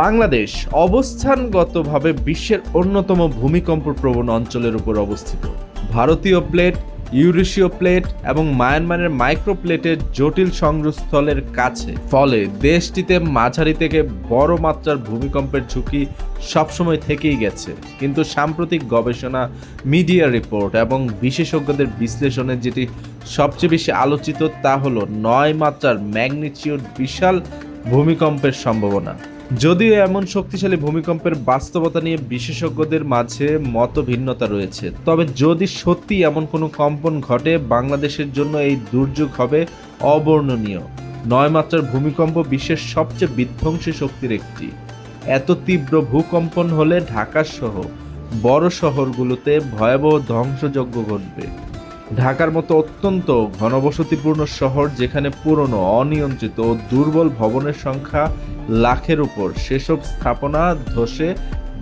বাংলাদেশ অবস্থানগতভাবে বিশ্বের অন্যতম ভূমিকম্প প্রবণ অঞ্চলের উপর অবস্থিত। ভারতীয় প্লেট, ইউরেশীয় প্লেট এবং মায়ানমারের মাইক্রো প্লেটের জটিল সংযোগস্থলের কাছে। ফলে দেশটিতে মাঝারি থেকে বড় মাত্রার ভূমিকম্পের ঝুঁকি সবসময় থেকেই গেছে। কিন্তু সাম্প্রতিক গবেষণা, মিডিয়া রিপোর্ট এবং বিশেষজ্ঞদের বিশ্লেষণে যেটি সবচেয়ে বেশি আলোচিত তা হলো নয় মাত্রার ম্যাগনিচিউড বিশাল ভূমিকম্পের সম্ভাবনা। যদিও এমন শক্তিশালী ভূমিকম্পের বাস্তবতা নিয়ে বিশেষজ্ঞদের মাঝে মত ভিন্নতা রয়েছে, তবে যদি সত্যি এমন কোনো কম্পন ঘটে, বাংলাদেশের জন্য এই দুর্যোগ হবে অবর্ণনীয়। নয় মাত্রার ভূমিকম্প বিশ্বের সবচেয়ে বিধ্বংসী শক্তির একটি। এত তীব্র ভূকম্পন হলে ঢাকা সহ বড় শহরগুলোতে ভয়াবহ ধ্বংসযজ্ঞ ঘটবে। ঢাকার মতো অত্যন্ত ঘনবসতিপূর্ণ শহর যেখানে পুরনো, অনিয়ন্ত্রিত ও দুর্বল ভবনের সংখ্যা লাখের উপর। সেসব স্থাপনা ধসে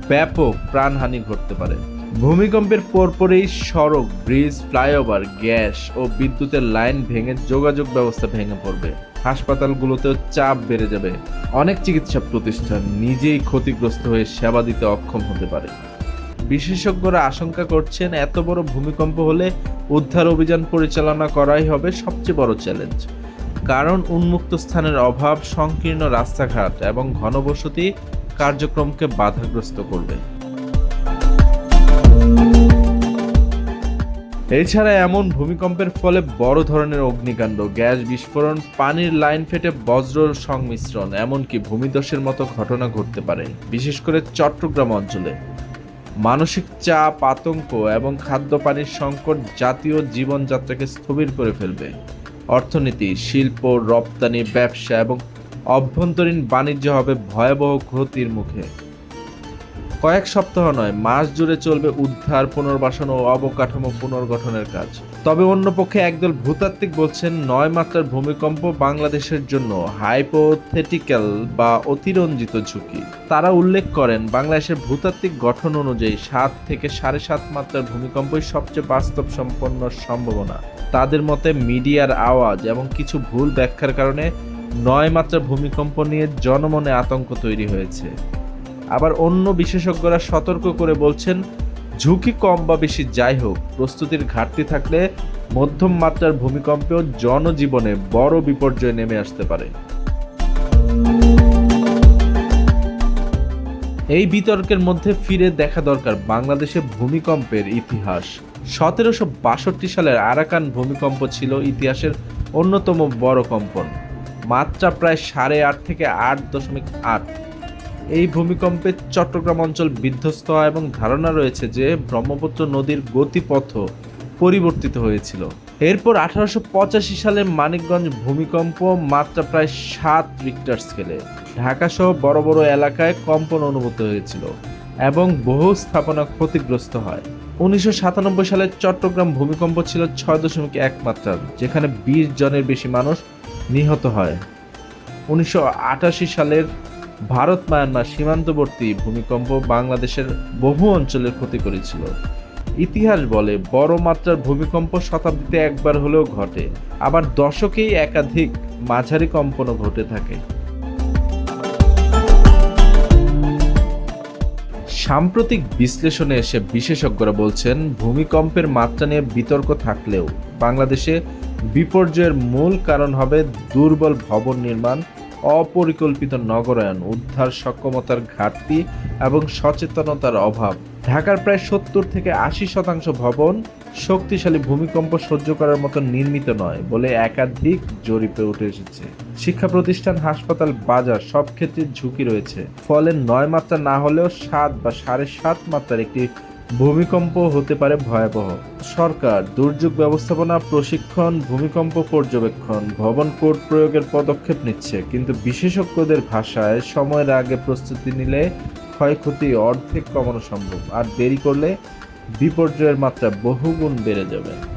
ব্যাপক প্রাণহানি ঘটতে পারে। ভূমিকম্পের পরপরই সড়ক, ব্রিজ, ফ্লাইওভার, গ্যাস ও বিদ্যুতের লাইন ভেঙে যোগাযোগ ব্যবস্থা ভেঙে পড়বে। হাসপাতালগুলোতেও চাপ বেড়ে যাবে। অনেক চিকিৎসা প্রতিষ্ঠান নিজেই ক্ষতিগ্রস্ত হয়ে সেবা দিতে অক্ষম হতে পারে। বিশেষজ্ঞরা আশঙ্কা করছেন, এত বড় ভূমিকম্প হলে উদ্ধার অভিযান পরিচালনা করাই হবে সবচেয়ে বড় চ্যালেঞ্জ। কারণ উন্মুক্ত স্থানের অভাব সংকীর্ণ রাস্তাঘাট এবং ঘনবসতি কার্যক্রমকে বাধাগ্রস্ত করবে। এছাড়া এমন ভূমিকম্পের ফলে বড় ধরনের অগ্নিকাণ্ড, গ্যাস বিস্ফোরণ, পানির লাইন ফেটে বজ্র সংমিশ্রণ, এমনকি ভূমিধসের মতো ঘটনা ঘটতে পারে, বিশেষ করে চট্টগ্রাম অঞ্চলে। মানসিক চাপ, আতঙ্ক এবং খাদ্য পানির সংকট জাতীয় জীবনযাত্রাকে স্থবির করে ফেলবে। অর্থনীতি, শিল্প, রপ্তানি, ব্যবসা এবং অভ্যন্তরীণ বাণিজ্য হবে ভয়াবহ ক্ষতির মুখে। কয়েক সপ্তাহ নয়, মাস জুড়ে চলবে উদ্ধার, পুনর্বাসন ও অবকাঠামো পুনর্গঠনের কাজ। তবে অন্যপক্ষে একদল ভূতাত্ত্বিক বলছেন, নয় মাত্রার ভূমিকম্প বাংলাদেশের জন্য হাইপোথেটিক্যাল বা অতিরঞ্জিত ঝুঁকি। তারা উল্লেখ করেন, বাংলাদেশের ভূতাত্ত্বিক গঠন অনুযায়ী সাত থেকে সাড়ে সাত মাত্রার ভূমিকম্পই সবচেয়ে বাস্তব সম্পন্ন সম্ভাবনা। তাদের মতে, মিডিয়ার আওয়াজ এবং কিছু ভুল ব্যাখ্যার কারণে নয় মাত্রার ভূমিকম্প নিয়ে জনমনে আতঙ্ক তৈরি হয়েছে। আবার অন্য বিশেষজ্ঞরা সতর্ক করে বলছেন, ঝুঁকি কম বা বেশি যাই হোক, প্রস্তুতির ঘাটতি থাকলে মধ্যম মাত্রার ভূমিকম্পেও জনজীবনে বড় বিপর্যয় নেমে আসতে পারে। এই বিতর্কের মধ্যে ফিরে দেখা দরকার বাংলাদেশে ভূমিকম্পের ইতিহাস। সতেরোশো বাষট্টি সালের আরাকান ভূমিকম্প ছিল ইতিহাসের অন্যতম বড় কম্পন। মাত্রা প্রায় সাড়ে আট থেকে আট দশমিক আট এই ভূমিকম্পে চট্টগ্রাম অঞ্চল বিধ্বস্ত হয় এবং ধারণা রয়েছে যে ব্রহ্মপুত্র নদীর গতিপথ পরিবর্তিত হয়েছিল। এরপর আঠারোশো পঁচাশি সালে মানিকগঞ্জ ভূমিকম্প মাত্রা প্রায় সাত রিক্টার স্কেলে। ঢাকা সহ বড় বড় এলাকায় কম্পন অনুভূত হয়েছিল এবং বহু স্থাপনা ক্ষতিগ্রস্ত হয়। উনিশশো সাতানব্বই সালে চট্টগ্রাম ভূমিকম্প ছিল ছয় দশমিক এক মাত্রার যেখানে বিশ জনের বেশি মানুষ নিহত হয়। উনিশশো আটাশি সালের ভারত মায়ানমার সীমান্তবর্তী ভূমিকম্প বাংলাদেশের বহু অঞ্চলের ক্ষতি করেছিল। ইতিহাস বলে বড় মাত্রার ভূমিকম্প শতাব্দীতে একবার হলেও ঘটে, আবার দশকেই একাধিক মাঝারি কম্পনও ঘটে থাকে। সাম্প্রতিক বিশ্লেষণে এসে বিশেষজ্ঞরা বলছেন, ভূমিকম্পের মাত্রা নিয়ে বিতর্ক থাকলেও বাংলাদেশে বিপর্যয়ের মূল কারণ হবে দুর্বল ভবন নির্মাণ অপরিকল্পিত নগরায়ন, উদ্ধার সক্ষমতার ঘাটতি এবং সচেতনতার অভাব। ঢাকার প্রায় সত্তর থেকে আশি শতাংশ ভবন শক্তিশালী ভূমিকম্প সহ্য করার মতো নির্মিত নয় বলে একাধিক জরিপে উঠে এসেছে। শিক্ষা প্রতিষ্ঠান হাসপাতাল, বাজার সব ক্ষেত্রে ঝুঁকি রয়েছে। ফলে নয় মাত্রা না হলেও সাত বা সাড়ে সাত মাত্রার একটি ভূমিকম্প হতে পারে ভয়াবহ। সরকার, দুর্যোগ ব্যবস্থাপনা প্রশিক্ষণ, ভূমিকম্প পর্যবেক্ষণ, ভবন কোড প্রয়োগের পদক্ষেপ নিচ্ছে, কিন্তু বিশেষজ্ঞদের ভাষায় সময়ের আগে প্রস্তুতি নিলে ক্ষয়ক্ষতি অর্ধেক কমানো সম্ভব। আর দেরি করলে বিপর্যয়ের মাত্রা বহুগুণ বেড়ে যাবে।